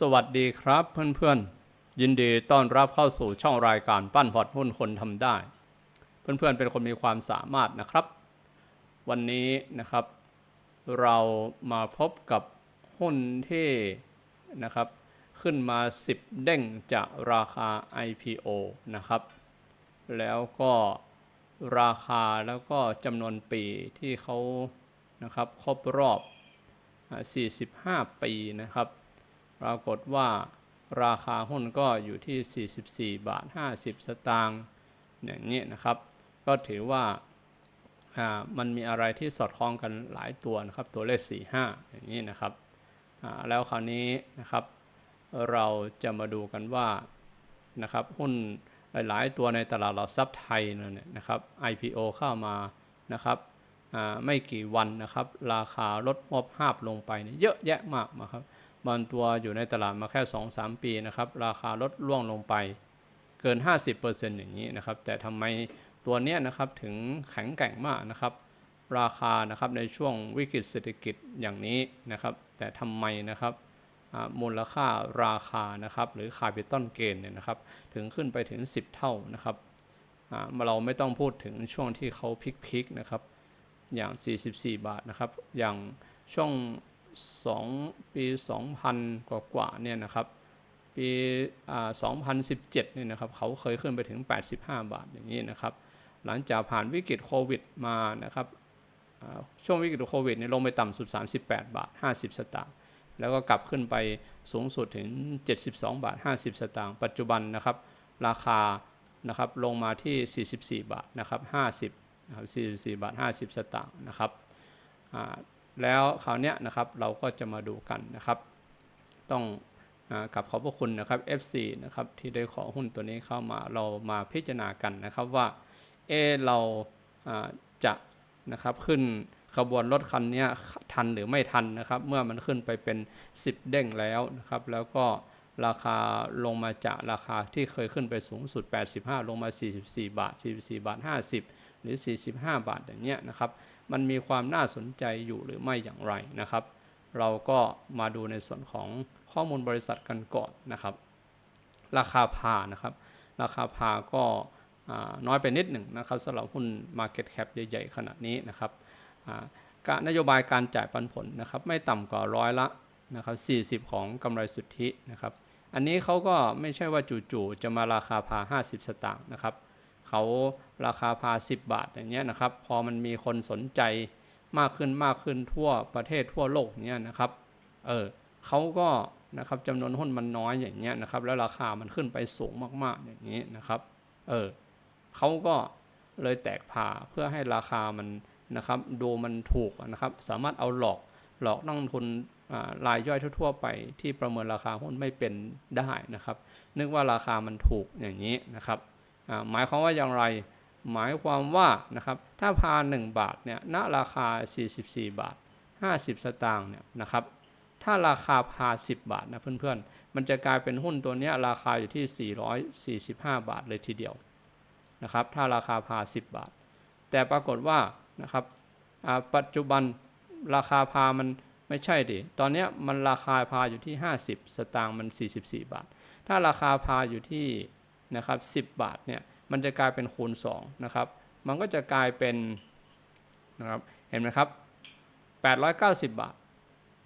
สวัสดีครับเพื่อนๆ ยินดีต้อนรับเข้าสู่ช่องรายการปั้นพอร์ตหุ้นคนทำได้ เพื่อนๆเป็นคนมีความสามารถนะครับ วันนี้นะครับ เรามาพบกับหุ้นที่นะครับ ขึ้นมา 10 เด้งจากราคา IPO นะครับ แล้วก็ราคาแล้วก็จำนวนปีที่เขานะครับครบรอบอ่า45 ปีนะครับ ปรากฏว่าราคาหุ้นก็อยู่ที่ 44 บาท 50 สตางค์อย่างนี้นะครับ ก็ถือว่ามันมีอะไรที่สอดคล้องกันหลายตัวนะครับ ตัวเลข 45 อย่างนี้นะครับแล้วคราวนี้นะครับ เราจะมาดูกันว่านะครับหุ้นหลาย ๆ ตัวในตลาดหลักทรัพย์ไทยเนี่ยนะครับ IPO เข้ามานะครับอ่าไม่กี่วันนะครับ ราคาลดมอบภาพลงไปเยอะแยะมากนะครับ บางตัวอยู่ในตลาดมาแค่ 2-3 ปีนะครับราคาลดล่วงลงไปเกิน 50%อย่างนี้นะครับแต่ทำไมตัวเนี้ยนะครับถึงแข็งแกร่งมากนะครับ ราคานะครับในช่วงวิกฤตเศรษฐกิจอย่างนี้นะครับ แต่ทำไมนะครับมูลค่าราคานะครับหรือคาปิตอลเกนเนี่ยนะครับถึงขึ้นไปถึง 10 เท่านะครับอ่าเราไม่ต้องพูดถึงช่วงที่เขาพิกๆนะครับอย่าง 44 บาทนะครับ อย่างช่วง 2 ปี 2000 กว่ากว่าเนี่ยนะครับ ปีอ่า2017เนี่ยนะครับเขาเคยขึ้นไปถึง 85 บาทอย่างนี้นะครับ หลังจากผ่านวิกฤตโควิดมานะครับช่วงวิกฤตโควิดเนี่ยลงไปต่ำสุด 38 บาท 50 สตางค์แล้วก็กลับขึ้นไปสูงสุดถึง 72 บาท 50 สตางค์ปัจจุบันนะครับ ราคานะครับลงมาที่ 44 บาทนะครับ50นะครับ44 บาท 50 สตางค์นะครับ แล้วคราวเนี้ยนะครับเราก็จะมาดูกันนะครับ ต้องอกับขอบพระคุณนะครับ FC นะครับที่ได้ขอหุ้นตัวนี้เข้ามาเรามาพิจารณากันนะครับว่าเอเราจะนะครับขึ้นขบวนรถคันนี้ทันหรือไม่ทันนะครับ เมื่อมันขึ้นไปเป็น 10 เด้งแล้วนะครับ แล้วก็ราคาลงมาจากราคาที่เคยขึ้นไปสูงสุด 85 ลงมา 44 บาท 44 บาท 50 หรือ 45 บาทอย่างเงี้ยนะครับ มันมีความน่าสนใจอยู่หรือไม่อย่างไรนะครับ เราก็มาดูในส่วนของข้อมูลบริษัทกันก่อนนะครับ ราคาพานะครับ ราคาพาก็น้อยไปนิดหนึ่งนะครับสำหรับหุ้น Market Cap ใหญ่ๆ ขนาดนี้นะครับการนโยบายการจ่ายปันผลนะครับไม่ต่ำกว่าร้อยละนะครับ40 ของกำไรสุทธินะครับ อันนี้เขาก็ไม่ใช่ว่าจู่ๆจะมาราคาพา 50 สตางค์นะครับ เขาราคาพา 10 บาทอย่างเงี้ยนะครับ พอมันมีคนสนใจมากขึ้นมากขึ้นทั่วประเทศทั่วโลกเนี้ยนะครับ เออเขาก็นะครับจำนวนหุ้นมันน้อยอย่างเงี้ยนะครับ แล้วราคามันขึ้นไปสูงมากๆอย่างนี้นะครับ เออเขาก็เลยแตกผ่าเพื่อให้ราคามันนะครับดูมันถูกนะครับ สามารถเอาหลอกหลอกนักลงทุนรายย่อยทั่ว ๆ ไปที่ประเมินราคาหุ้นไม่เป็นได้นะครับ นึกว่าราคามันถูกอย่างนี้นะครับ หมายความว่าอย่างไร หมายความว่านะครับถ้าพา 1 บาทเนี่ยณราคา 44 บาท 50 สตางค์เนี่ยนะครับถ้าราคาพา 10 บาทนะเพื่อนๆ มันจะกลายเป็นหุ้นตัวนี้ราคาอยู่ที่ 445 บาทเลยทีเดียวนะครับถ้าราคาพา 10 บาท แต่ปรากฏว่านะครับปัจจุบันราคาพามันไม่ใช่ดิ ตอนนี้มันราคาพาอยู่ที่ 50 สตางค์มัน 44 บาท ถ้าราคาพาอยู่ที่ นะครับ10บาทเนี่ยมันจะกลายเป็นคูณ2นะครับมันก็จะกลายเป็นนะครับเห็นไหมครับ890 บาท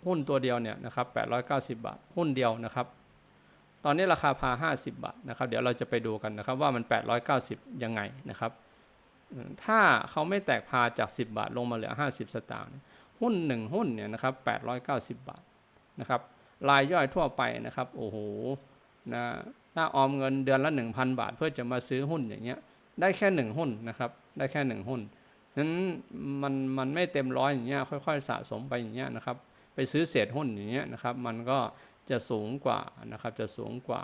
หุ้นตัวเดียวเนี่ยนะครับ890 บาท หุ้นเดียวนะครับ ตอนนี้ราคาพา 50 บาทนะครับ เดี๋ยวเราจะไปดูกันนะครับว่ามัน 890 ยังไงนะครับ ถ้าเขาไม่แตกพาจาก 10 บาทลงมาเหลือ 50 สตางค์หุ้น 1 หุ้นเนี่ยนะครับ890 บาทนะครับรายย่อยทั่วไปนะครับโอ้โหนะ ถ้าออมเงินเดือนละ 1,000 บาท เพื่อจะมาซื้อหุ้นอย่างเงี้ยได้แค่หนึ่งหุ้นนะครับได้แค่หนึ่งหุ้นนั้นมันมันไม่เต็มร้อยอย่างเงี้ยค่อยๆ สะสมไปอย่างเงี้ยนะครับไปซื้อเศษหุ้นอย่างเงี้ยนะครับมันก็จะสูงกว่านะครับจะสูงกว่า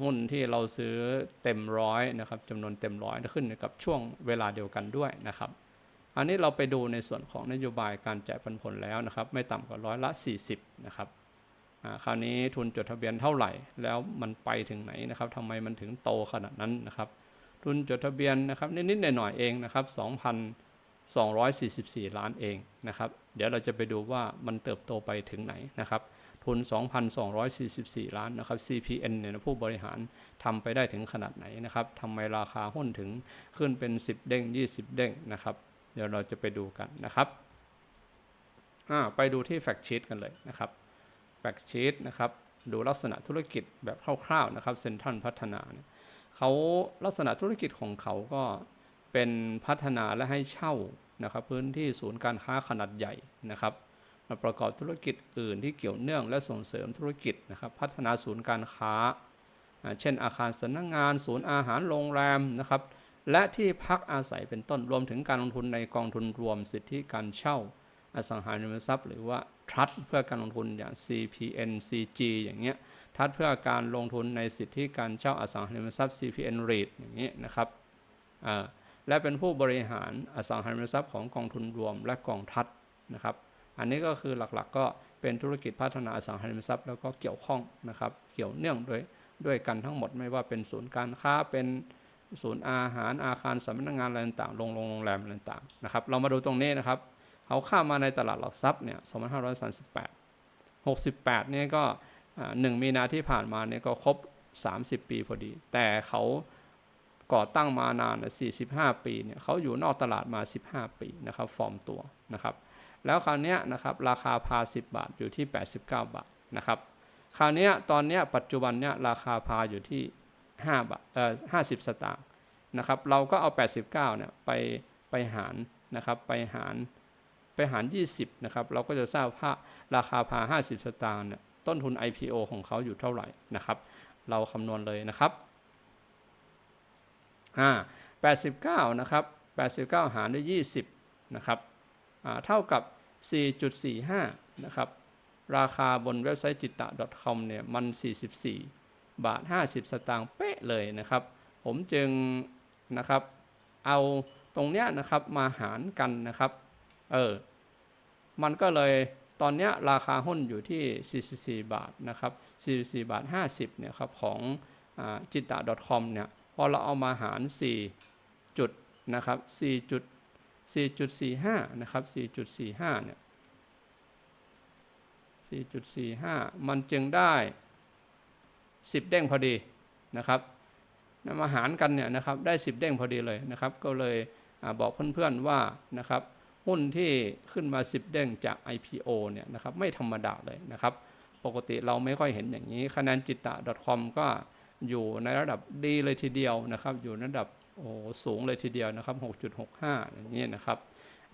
หุ้นที่เราซื้อเต็มร้อยนะครับจำนวนเต็มร้อยขึ้นกับช่วงเวลาเดียวกันด้วยนะครับ อันนี้เราไปดูในส่วนของนโยบายการจ่ายปันผลแล้วนะครับ ไม่ต่ำกว่าร้อยละ 40 นะครับ คราวนี้ทุนจดทะเบียนเท่าไหร่ แล้วมันไปถึงไหนนะครับทำไมมันถึงโตขนาดนั้นนะครับ ทุนจดทะเบียนนะครับนิดๆหน่อยๆเองนะครับ244 ล้านเองนะครับ เดี๋ยวเราจะไปดูว่ามันเติบโตไปถึงไหนนะครับ ทุน 2,244 ล้านนะครับ CPN เนี่ยนะผู้บริหารทำไปได้ถึงขนาดไหนนะครับทำไมราคาหุ้นถึงขึ้นเป็น 10 เด้ง 20 เด้งนะครับ เดี๋ยวเราจะไปดูกันนะครับอ่าไปดูที่แฟกชีตกันเลยนะครับ แฟกชีตนะครับดูลักษณะธุรกิจแบบคร่าวๆนะครับเซ็นทรัลพัฒนาเนี่ยเขาลักษณะธุรกิจของเขาก็เป็นพัฒนาและให้เช่านะครับพื้นที่ศูนย์การค้าขนาดใหญ่นะครับมาประกอบธุรกิจอื่นที่เกี่ยวเนื่องและส่งเสริมธุรกิจนะครับพัฒนาศูนย์การค้าอ่าเช่นอาคารสำนักงาน ศูนย์อาหารโรงแรมนะครับและที่พักอาศัยเป็นต้นรวมถึงการลงทุนในกองทุนรวมสิทธิการเช่า อสังหาริมทรัพย์ หรือว่าทัดเพื่อการลงทุนอย่าง CPN CG อย่างเงี้ยทัดเพื่อการลงทุนในสิทธิการเช่าอสังหาริมทรัพย์ CPN REIT อย่างเงี้ยนะครับและเป็นผู้บริหารอสังหาริมทรัพย์ของกองทุนรวมและกองทัดนะครับ อันนี้ก็คือหลักๆก็เป็นธุรกิจพัฒนาอสังหาริมทรัพย์แล้วก็เกี่ยวข้องนะครับ เกี่ยวเนื่องด้วยด้วยกันทั้งหมดไม่ว่าเป็นศูนย์การค้าเป็นศูนย์อาหารอาคารสำนักงานอะไรต่างๆโรงแรมอะไรต่างๆนะครับ เรามาดูตรงนี้นะครับ เขาเข้ามาในตลาดหลักทรัพย์เนี่ย2538 68เนี่ยก็หนึ่งมีนาที่ผ่านมาเนี่ยก็ครบ 30 ปีพอดี แต่เขาก่อตั้งมานาน45 ปีเนี่ยเขาอยู่นอกตลาดมา 15 ปีนะครับฟอร์มตัวนะครับ แล้วคราวนี้นะครับราคาพา 10 บาทอยู่ที่ 89 บาทนะครับ คราวนี้ตอนนี้ปัจจุบันเนี้ยราคาพาอยู่ที่5บาทเอ่อ50 สตางค์นะครับ เราก็เอา 89เนี่ยไปไปหารนะครับไปหาร ไปหาร 20นะครับเราก็จะทราบว่าราคาพา 50 สตางค์เนี่ยต้นทุน IPO ของเขาอยู่เท่าไหร่นะครับ เราคำนวณเลยนะครับอ่า89นะครับ89 หารด้วย 20นะครับอ่าเท่ากับ 4.45นะครับราคาบนเว็บไซต์จิตตะ .com เนี่ยมัน 44 บาท 50 สตางค์เป๊ะเลยนะครับ ผมจึงนะครับเอาตรงเนี้ยนะครับมาหารกันนะครับ เออ มันก็เลยตอนนี้ราคาหุ้นอยู่ที่ 44 บาทนะครับ 44 บาท 50 เนี่ยครับของจิตตะ .com เนี่ย พอเราเอามาหาร 4 จุดนะครับ4จุด4.45 นะครับ 4.45 เนี่ย 4.45 มันจึงได้ 10 เด้งพอดีนะครับนำมาหารกันเนี่ยนะครับได้ 10 เด้งพอดีเลยนะครับ ก็เลยอบอกเพื่อนๆว่านะครับ หุ้นที่ขึ้นมา 10 เด้งจาก IPO เนี่ยนะครับไม่ธรรมดาเลยนะครับ ปกติเราไม่ค่อยเห็นอย่างนี้ คะแนนจิตตะ .com ก็อยู่ในระดับดีเลยทีเดียวนะครับ อยู่ในระดับโอ้สูงเลยทีเดียวนะครับ 6.65 อย่างนี้นะครับ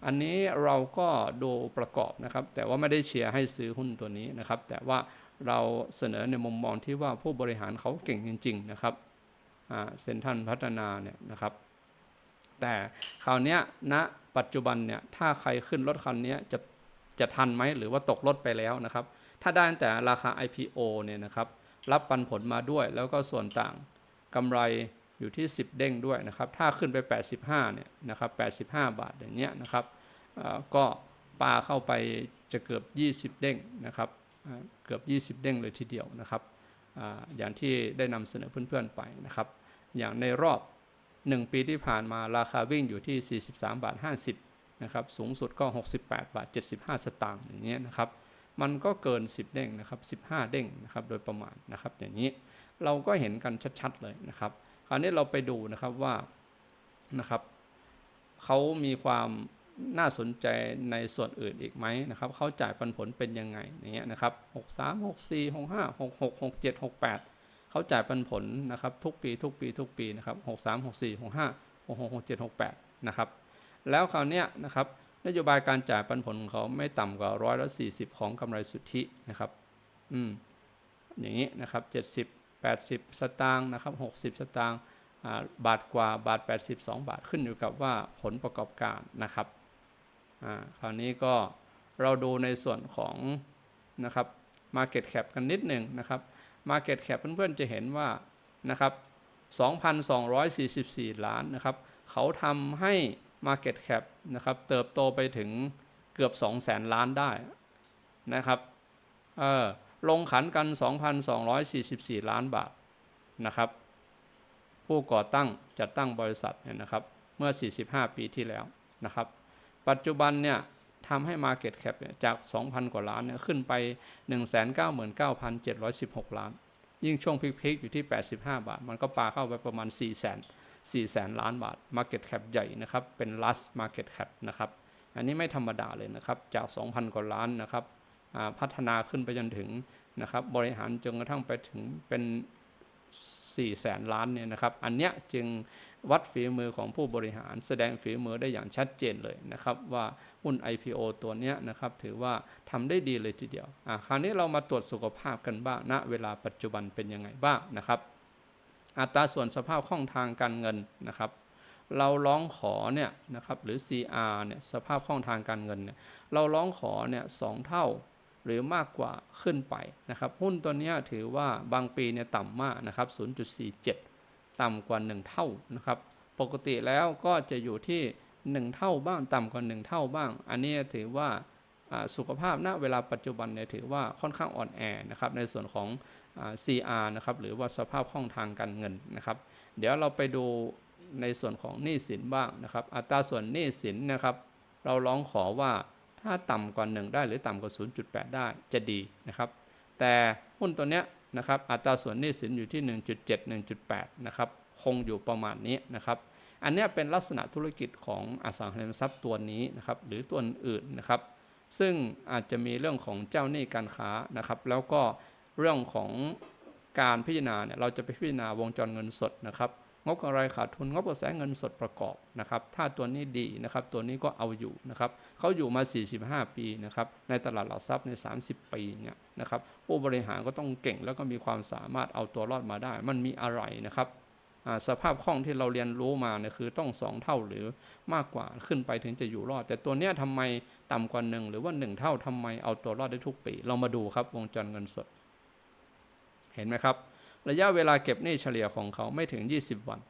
อันนี้เราก็ดูประกอบนะครับ แต่ว่าไม่ได้เชียร์ให้ซื้อหุ้นตัวนี้นะครับ แต่ว่าเราเสนอในมุมมองที่ว่าผู้บริหารเขาเก่งจริง ๆ นะครับเซ็นทรัลพัฒนาเนี่ยนะครับ แต่คราวนี้ณนะปัจจุบันเนี่ยถ้าใครขึ้นรถคันนี้จะจะทันไหมหรือว่าตกรถไปแล้วนะครับ ถ้าได้แต่ราคา IPO เนี่ยนะครับ รับปันผลมาด้วย แล้วก็ส่วนต่างกำไรอยู่ที่ 10 เด้งด้วยนะครับ ถ้าขึ้นไป 85เนี่ยนะครับ85 บาทอย่างเงี้ยนะครับก็ปาเข้าไปจะเกือบ 20 เด้งนะครับเกือบ 20 เด้งเลยทีเดียวนะครับอย่างที่ได้นำเสนอเพื่อนๆไปนะครับ อย่างในรอบ 1 ปีที่ผ่านมาราคาวิ่งอยู่ที่ 43 บาท 50 นะครับ สูงสุดก็ 68 บาท 75 สตางค์อย่างเงี้ยนะครับ มันก็เกิน 10 เด้งนะครับ 15 เด้งนะครับ โดยประมาณนะครับ อย่างนี้เราก็เห็นกันชัดๆเลยนะครับ คราวนี้เราไปดูนะครับว่านะครับเขามีความน่าสนใจในส่วนอื่นอีกไหมนะครับ เขาจ่ายปันผลเป็นยังไงอย่างเงี้ยนะครับ 63 64 65 66 67 68 เขาจ่ายปันผลนะครับทุกปีทุกปีทุกปีนะครับ63 64 65 66 67 68นะครับแล้วคราวเนี้ยนะครับนโยบายการจ่ายปันผลของเขาไม่ต่ำกว่าร้อยละ40ของกำไรสุทธินะครับอืมอย่างนี้นะครับ70 80สตางค์นะครับ60สตางค์บาทกว่าบาท 82 บาทขึ้นอยู่กับว่าผลประกอบการนะครับคราวนี้ก็เราดูในส่วนของนะครับ Market Cap กันนิดหนึ่งนะครับ Market Cap เพื่อนๆจะเห็นว่านะครับ2,244 ล้านนะครับ เขาทำให้ Market Cap นะครับเติบโตไปถึงเกือบ 200,000 ล้านได้นะครับเออลงขันกัน 2,244 ล้านบาทนะครับ ผู้ก่อตั้งจัดตั้งบริษัทเนี่ยนะครับเมื่อ 45 ปีที่แล้วนะครับ ปัจจุบันเนี่ย ทำให้ Market Cap จาก 2,000 กว่าล้านเนี่ยขึ้นไป 199,716 ล้าน ยิ่งช่วงพีคๆอยู่ที่ 85 บาท มันก็ปาเข้าไปประมาณ 4 0 0 0 0 4แสนล้านบาท Market Cap ใหญ่นะครับ เป็น last Market Cap นะครับ อันนี้ไม่ธรรมดาเลยนะครับ จาก 2,000 กว่าล้านนะครับ พัฒนาขึ้นไปจนถึงนะครับ บริหารจนกระทั่งไปถึงเป็น 4 แสนล้านเนี่ยนะครับ อันเนี้ยจึง วัดฝีมือของผู้บริหาร แสดงฝีมือได้อย่างชัดเจนเลยนะครับ ว่าหุ้น IPO ตัวนี้นะครับ ถือว่าทำได้ดีเลยทีเดียวอ่าคราวนี้เรามาตรวจสุขภาพกันบ้างณเวลาปัจจุบันเป็นยังไงบ้างนะครับ อัตราส่วนสภาพคล่องทางการเงินนะครับเราร้องขอเนี่ยนะครับหรือ CR เนี่ยสภาพคล่องทางการเงินเนี่ยเราร้องขอเนี่ยสองเท่าหรือมากกว่าขึ้นไปนะครับ หุ้นตัวนี้ถือว่าบางปีเนี่ยต่ำมากนะครับ 0.47 ต่ำกว่า 1 เท่านะครับ ปกติแล้วก็จะอยู่ที่ 1 เท่าบ้างต่ำกว่า 1 เท่าบ้าง อันนี้ถือว่าสุขภาพณเวลาปัจจุบันเนี่ยถือว่าค่อนข้างอ่อนแอนะครับในส่วนของอ CR นะครับหรือว่าสภาพคล่องทางการเงินนะครับ เดี๋ยวเราไปดูในส่วนของหนี้สินบ้างนะครับ อัตราส่วนหนี้สินนะครับ เราร้องขอว่าถ้าต่ำกว่า 1 ได้หรือต่ำกว่า 0.8 ได้จะดีนะครับ แต่หุ้นตัวเนี้ย นะครับอัตราส่วนหนี้สินอยู่ที่ 1.7 1.8 นะครับคงอยู่ประมาณนี้นะครับอันนี้เป็นลักษณะธุรกิจของอสังหาริมทรัพย์ตัวนี้นะครับหรือตัวอื่นนะครับ ซึ่งอาจจะมีเรื่องของเจ้าหนี้การค้านะครับแล้วก็เรื่องของการพิจารณาเนี่ยเราจะไปพิจารณาวงจรเงินสดนะครับ งบกำไรขาดทุนงบกระแสเงินสดประกอบนะครับ ถ้าตัวนี้ดีนะครับ ตัวนี้ก็เอาอยู่นะครับเขาอยู่มา 45 ปีนะครับ ในตลาดหลักทรัพย์ใน 30 ปีเนี่ยนะครับ ผู้บริหารก็ต้องเก่งแล้วก็มีความสามารถเอาตัวรอดมาได้ มันมีอะไรนะครับสภาพคล่องที่เราเรียนรู้มาเนี่ยคือต้อง2เท่าหรือมากกว่าขึ้นไปถึงจะอยู่รอด แต่ตัวเนี้ยทำไมต่ำกว่าหนึ่งหรือว่า1เท่าทำไมเอาตัวรอดได้ทุกปี เรามาดูครับวงจรเงินสด เห็นไหมครับ ระยะเวลาเก็บหนี้เฉลี่ยของเขาไม่ถึง 20 วัน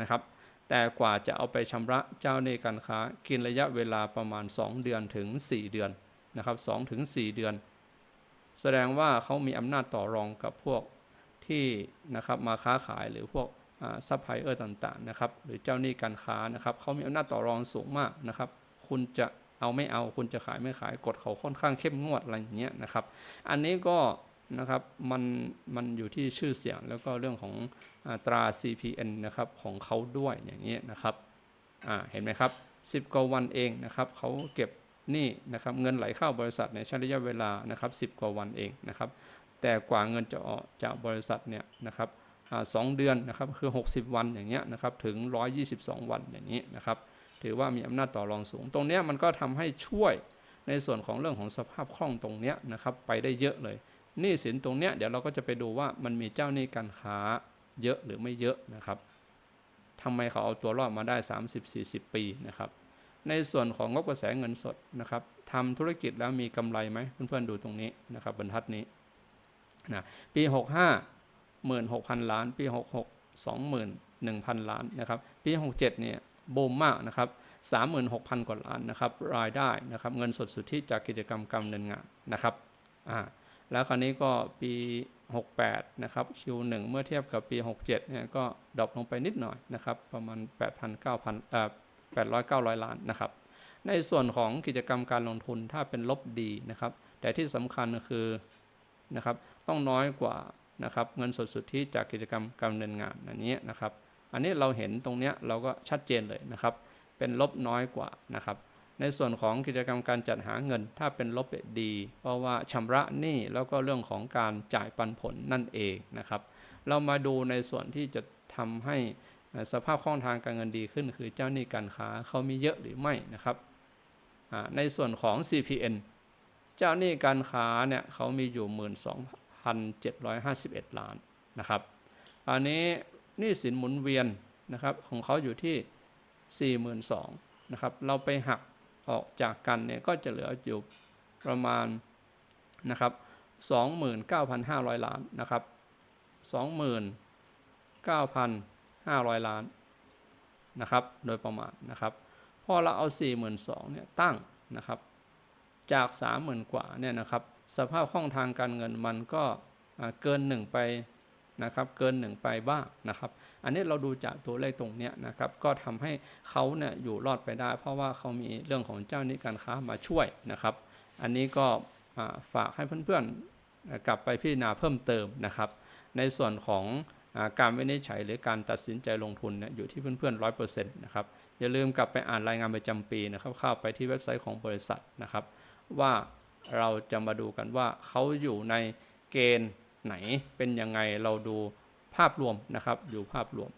นะครับ แต่กว่าจะเอาไปชำระเจ้าหนี้การค้า กินระยะเวลาประมาณ 2 เดือนถึง 4 เดือนนะครับ2ถึง 4 เดือน แสดงว่าเขามีอำนาจต่อรองกับพวกที่นะครับมาค้าขายหรือพวกซัพพลายเออร์ต่างๆนะครับหรือเจ้าหนี้การค้านะครับเขามีอำนาจต่อรองสูงมากนะครับ คุณจะเอาไม่เอาคุณจะขายไม่ขายกฎเขาค่อนข้างเข้มงวดอะไรอย่างเงี้ยนะครับ อันนี้ก็ นะครับมันมันอยู่ที่ชื่อเสียงแล้วก็เรื่องของอตรา CPN นะครับของเขาด้วยอย่างนี้นะครับเห็นไหมครับ 10 กว่าวันเองนะครับเขาเก็บหนี้นะครับเงินไหลเข้าบริษัทในใช้ระยะเวลานะครับ10 กว่าวันเองนะครับแต่กว่าเงินจะออกจากบริษัทเนี่ยนะครับอสองเดือนนะครับคือ 60 วันอย่างเงี้ยนะครับถึง 122 วันอย่างนี้นะครับถือว่ามีอำนาจต่อรองสูง ตรงเนี้ยมันก็ทำให้ช่วยในส่วนของเรื่องของสภาพคล่องตรงเนี้ยนะครับไปได้เยอะเลย หนี้สินตรงเนี้ยเดี๋ยวเราก็จะไปดูว่ามันมีเจ้าหนี้การค้าเยอะหรือไม่เยอะนะครับทำไมเขาเอาตัวรอดมาได้ 30-40 ปีนะครับ ในส่วนของงบกระแสเงินสดนะครับทำธุรกิจแล้วมีกำไรไหมเพื่อนๆดูตรงนี้นะครับ บรรทัดนี้นะปี 65 16,000 ล้าน ปี 66 21,000 ล้านนะครับ ปี 67 เนี่ยบูมมากนะครับ 36,000 กว่าล้านนะครับ รายได้นะครับ เงินสดสุทธิจากกิจกรรมการดำเนินงานนะครับอ่า แล้วคราวนี้ก็ปี 68 นะครับ Q1 เมื่อเทียบกับปี 67 เนี่ยก็ดรอปลงไปนิดหน่อยนะครับ ประมาณ 8,000 9,000เอ่อ800 900 ล้านนะครับ ในส่วนของกิจกรรมการลงทุนถ้าเป็นลบดีนะครับ แต่ที่สำคัญคือนะครับต้องน้อยกว่านะครับเงินสดสุทธิจากกิจกรรมการดำเนินงานอันนี้นะครับ อันนี้เราเห็นตรงเนี้ยเราก็ชัดเจนเลยนะครับ เป็นลบน้อยกว่านะครับ ในส่วนของกิจกรรมการจัดหาเงินถ้าเป็นลบดี เพราะว่าชำระหนี้แล้วก็เรื่องของการจ่ายปันผลนั่นเองนะครับ เรามาดูในส่วนที่จะทำให้สภาพคล่องทางการเงินดีขึ้น คือเจ้าหนี้การค้าเขามีเยอะหรือไม่นะครับในส่วนของ CPN เจ้าหนี้การค้าเนี่ยเขามีอยู่ 12,751 ล้านนะครับอันนี้หนี้สินหมุนเวียนนะครับของเขาอยู่ที่ 42,000นะครับเราไปหัก ออกจากกันเนี่ยก็จะเหลืออยู่ประมาณนะครับ29,500 ล้านนะครับ29,500 ล้านนะครับโดยประมาณนะครับพอเราเอา 42,000เนี่ยตั้งนะครับจาก 30,000 กว่าเนี่ยนะครับสภาพคล่องทางการเงินมันก็เกิน 1 ไป นะครับเกิน1ไปบ้างนะครับ อันนี้เราดูจากตัวเลขตรงเนี้ยนะครับก็ทำให้เขาเนี่ยอยู่รอดไปได้ เพราะว่าเขามีเรื่องของเจ้าหนี้การค้ามาช่วยนะครับ อันนี้ก็ฝากให้เพื่อนๆกลับไปพิจารณาเพิ่มเติมนะครับ ในส่วนของอการวินิจฉัยหรือการตัดสินใจลงทุนเนี่ยอยู่ที่เพื่อนๆร้อยเปอร์เซ็นต์นะครับอย่าลืมกลับไปอ่านรายงานประจำปีนะครับเข้าไปที่เว็บไซต์ของบริษัทนะครับ ว่าเราจะมาดูกันว่าเขาอยู่ในเกณฑ์ ไหนเป็นยังไงเราดูภาพรวมนะครับดูภาพรวม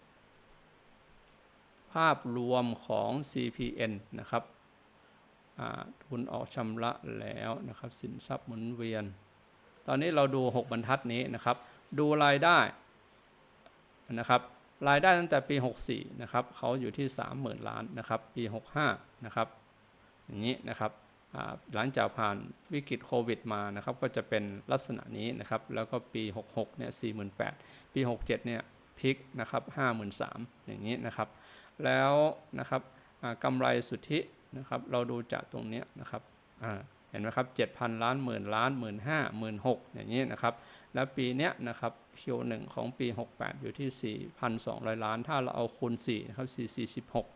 ภาพรวมของ CPN นะครับทุนออกชำระแล้วนะครับ สินทรัพย์หมุนเวียน ตอนนี้เราดู 6 บรรทัดนี้นะครับ ดูรายได้นะครับรายได้ตั้งแต่ปี 64 นะครับเขาอยู่ที่ 30,000 ล้านนะครับ ปี 65 นะครับ อย่างนี้นะครับ หลังจากผ่านวิกฤตโควิดมานะครับก็จะเป็นลักษณะนี้นะครับ แล้วก็ปี 66เนี่ย48,000 ปี 67เนี่ยพิกนะครับ53,000 อย่างนี้นะครับ แล้วนะครับกำไรสุทธินะครับเราดูจากตรงนี้นะครับเห็นไหมครับ 7,000 ล้านหมื่นล้านหมื่นห้าหมื่นหกอย่างนี้นะครับ แล้วปีเนี้ยนะครับ Q1 ของปี 68 อยู่ที่ 4,200 ล้าน ถ้าเราเอาคูณ4นะครับ4 46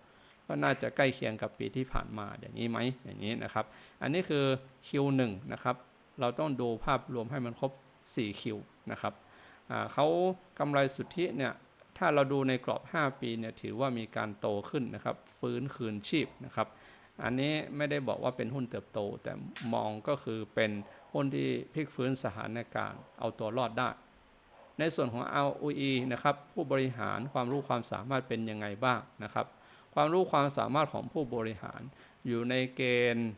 ก็น่าจะใกล้เคียงกับปีที่ผ่านมาอย่างนี้ไหมอย่างนี้นะครับ อันนี้คือ Q1 นะครับ เราต้องดูภาพรวมให้มันครบ 4 Q นะครับเขากำไรสุทธิเนี่ยถ้าเราดูในกรอบ 5 ปีเนี่ยถือว่ามีการโตขึ้นนะครับ ฟื้นคืนชีพนะครับ อันนี้ไม่ได้บอกว่าเป็นหุ้นเติบโต แต่มองก็คือเป็นหุ้นที่พลิกฟื้นสถานการณ์เอาตัวรอดได้ในส่วนของ ROE นะครับผู้บริหารความรู้ความสามารถเป็นยังไงบ้างนะครับ ความรู้ความสามารถของผู้บริหาร อยู่ในเกณฑ์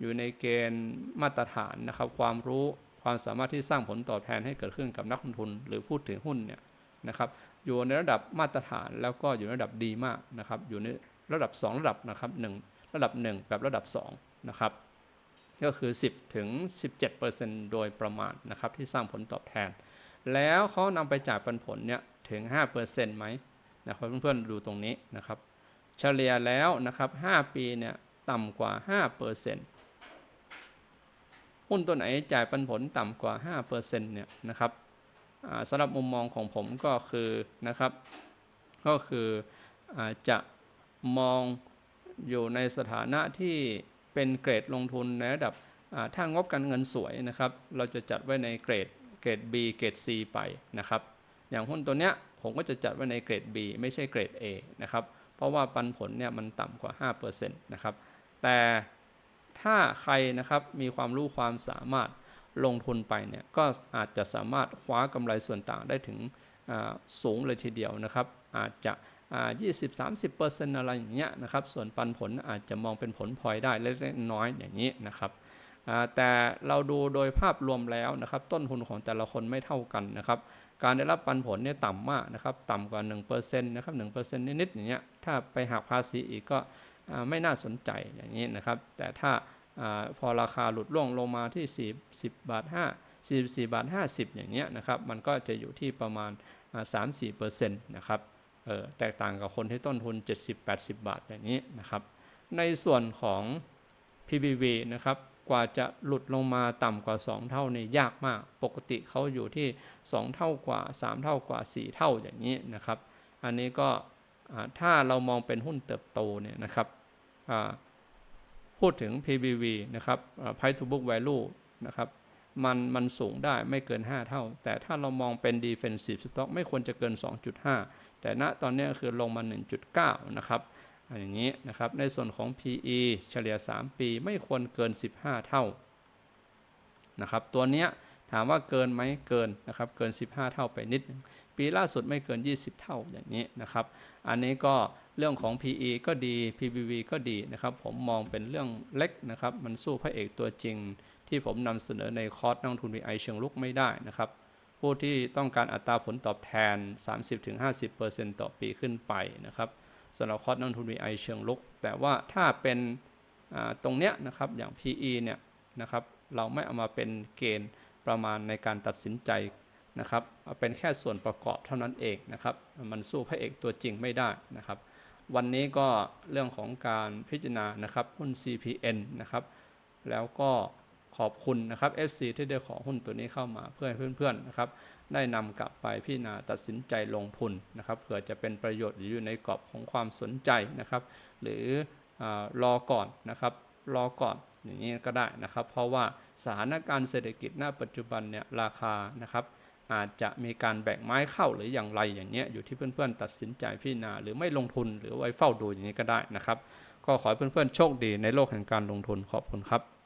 อยู่ในเกณฑ์มาตรฐานนะครับ ความรู้ความสามารถที่สร้างผลตอบแทนให้เกิดขึ้นกับนักลงทุน หรือผู้ถือหุ้นเนี่ยนะครับอยู่ในระดับมาตรฐานแล้วก็อยู่ในระดับดีมากนะครับอยู่ในระดับ 2 ระดับนะครับหนึ่งระดับ 1 กับระดับ2นะครับก็คือ 10ถึง17%โดยประมาณนะครับที่สร้างผลตอบแทน แล้วเขานำไปจ่ายปันผลเนี่ยถึง 5%ไหมนะครับเพื่อนๆดูตรงนี้นะครับ เฉลี่ยแล้วนะครับ 5 ปีเนี่ยต่ำกว่า 5%หุ้นตัวไหนจ่ายปันผลต่ำกว่า 5%เนี่ยนะครับอ่าสำหรับมุมมองของผมก็คือนะครับ ก็คืออาจะมองอยู่ในสถานะที่เป็นเกรดลงทุนในระดับอ่าถ้างบการเงินสวยนะครับ เราจะจัดไว้ในเกรดเกรด B เกรด C ไปนะครับ อย่างหุ้นตัวเนี้ยผมก็จะจัดไว้ในเกรด B ไม่ใช่เกรด A นะครับ เพราะว่าปันผลเนี่ยมันต่ำกว่า 5%นะครับ แต่ถ้าใครนะครับมีความรู้ความสามารถลงทุนไปเนี่ยก็อาจจะสามารถคว้ากำไรส่วนต่างได้ถึงสูงเลยทีเดียวนะครับ อาจจะอ่า20-30%อะไรอย่างเงี้ยนะครับ ส่วนปันผลอาจจะมองเป็นผลพลอยได้เล็กๆน้อยอย่างนี้นะครับแต่เราดูโดยภาพรวมแล้วนะครับ ต้นทุนของแต่ละคนไม่เท่ากันนะครับ การได้รับปันผลเนี่ยต่ำมากนะครับต่ำกว่า1%นะครับ1%นิดๆอย่างเงี้ยถ้าไปหักภาษีอีกก็ไม่น่าสนใจอย่างนี้นะครับ แต่ถ้าอพอราคาหลุดร่วงลงมาที่ 40 บาท 5 44 บาท 50 อย่างเงี้ยนะครับมันก็จะอยู่ที่ประมาณอ่า3-4%นะครับเออแตกต่างกับคนที่ต้นทุน 70-80 บาทอย่างนี้นะครับในส่วนของ PBV นะครับ กว่าจะหลุดลงมาต่ำกว่า 2 เท่านี่ยากมาก ปกติเขาอยู่ที่ 2 เท่ากว่า 3 เท่ากว่า 4 เท่าอย่างนี้นะครับ อันนี้ก็ถ้าเรามองเป็นหุ้นเติบโตเนี่ยนะครับพูดถึง PBV นะครับ Price to Book Value นะครับมันมันสูงได้ไม่เกิน 5 เท่า แต่ถ้าเรามองเป็น Defensive Stock ไม่ควรจะเกิน 2.5 แต่ณตอนนี้คือลงมา 1.9 นะครับ อย่างนี้นะครับ ในส่วนของ PE เฉลี่ย 3 ปีไม่ควรเกิน 15 เท่านะครับ ตัวเนี้ยถามว่าเกินไหมเกินนะครับ เกิน 15 เท่าไปนิด ปีล่าสุดไม่เกิน 20 เท่าอย่างนี้นะครับ อันนี้ก็เรื่องของ PE ก็ดี PBV ก็ดีนะครับ ผมมองเป็นเรื่องเล็กนะครับ มันสู้พระเอกตัวจริง ที่ผมนำเสนอในคอร์สนักลงทุน VI เชิงลุกไม่ได้นะครับ ผู้ที่ต้องการอัตราผลตอบแทน 30-50%ต่อปีขึ้นไปนะครับ สำหรับคอร์สนักทุน VI เชิงลุก แต่ว่าถ้าเป็นตรงเนี้ยนะครับอย่าง PE เนี่ยนะครับเราไม่เอามาเป็นเกณฑ์ประมาณในการตัดสินใจนะครับเอาเป็นแค่ส่วนประกอบเท่านั้นเองนะครับมันสู้พระเอกตัวจริงไม่ได้นะครับวันนี้ก็เรื่องของการพิจารณานะครับหุ้น CPN นะครับแล้วก็ ขอบคุณนะครับ FC ที่ได้ขอหุ้นตัวนี้เข้ามาเพื่อให้เพื่อนๆนะครับได้นำกลับไปพิจารณาตัดสินใจลงทุนนะครับเผื่อจะเป็นประโยชน์หรืออยู่ในกรอบของความสนใจนะครับ หรืออรอก่อนนะครับรอก่อนอย่างนี้ก็ได้นะครับ เพราะว่าสถานการณ์เศรษฐกิจณปัจจุบันเนี่ยราคานะครับ อาจจะมีการแบ่งไม้เข้าหรืออย่างไรอย่างเงี้ยอยู่ที่เพื่อนๆ ตัดสินใจพิจารณาหรือไม่ลงทุนหรือไว้เฝ้าดูอย่างนี้ก็ได้นะครับ ก็ขอให้เพื่อนๆโชคดีในโลกแห่งการลงทุนขอบคุณครับ